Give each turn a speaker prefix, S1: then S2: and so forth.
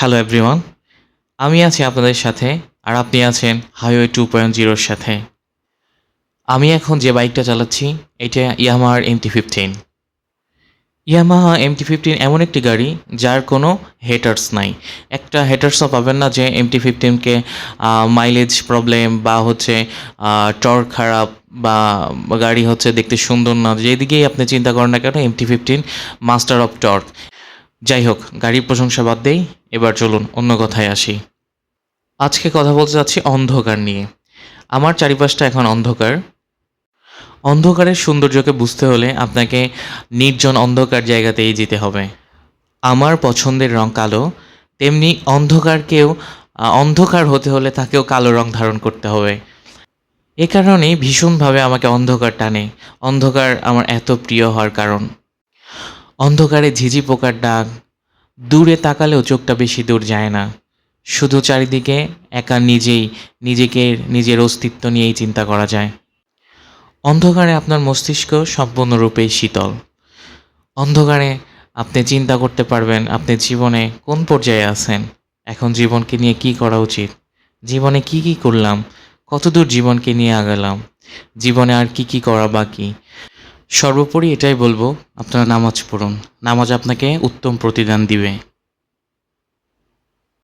S1: Hello everyone আমি আছি আপনাদের সাথে, আর আপনি আছেন হাইওয়ে টু পয়েন্ট জিরোর সাথে। আমি এখন যে বাইকটা চালাচ্ছি, এটা ইয়ামাহার MT fifteen Yamaha MT fifteen এমন একটি গাড়ি, যার কোনো হেটার্স নাই। একটা হেটার্সও পাবেন না যে এমটি ফিফটিনকে মাইলেজ প্রবলেম বা হচ্ছে টর্ক খারাপ বা গাড়ি হচ্ছে দেখতে সুন্দর না। যেদিকেই আপনি চিন্তা করেন না কেন MT fifteen master of torque যাই হোক গাড়ির প্রশংসা বাদ দেই, এবার চলুন অন্য কথায় আসি। আজকে কথা বলতে যাচ্ছি অন্ধকার নিয়ে। আমার চারিপাশটা এখন অন্ধকার। অন্ধকারের সৌন্দর্যকে বুঝতে হলে আপনাকে নির্জন অন্ধকার জায়গাতেই যেতে হবে। আমার পছন্দের রং কালো, তেমনি অন্ধকারকেও, অন্ধকার হতে হলে তাকেও কালো রং ধারণ করতে হবে। এ কারণেই ভীষণভাবে আমাকে অন্ধকার টানে। অন্ধকার আমার এত প্রিয় হওয়ার কারণ। অন্ধকারে ঝিঝি পোকার ডাক। দূরে তাকালেও চোখটা বেশি দূর যায় না। শুধু চারিদিকে একা নিজেই নিজেকে, নিজের অস্তিত্ব নিয়েই চিন্তা করা যায়। অন্ধকারে আপনার মস্তিষ্ক সম্পূর্ণরূপেই শীতল। অন্ধকারে আপনি চিন্তা করতে পারবেন আপনি জীবনে কোন পর্যায়ে আছেন। এখন জীবনকে নিয়ে কি করা উচিত? জীবনে কি কি করলাম? কতদূর জীবনকে নিয়ে আগালাম? জীবনে আর কি কি করা বাকি? সর্বোপরি এটাই বলব আপনারা নামাজ পড়ুন। নামাজ আপনাকে উত্তম প্রতিদান দিবে।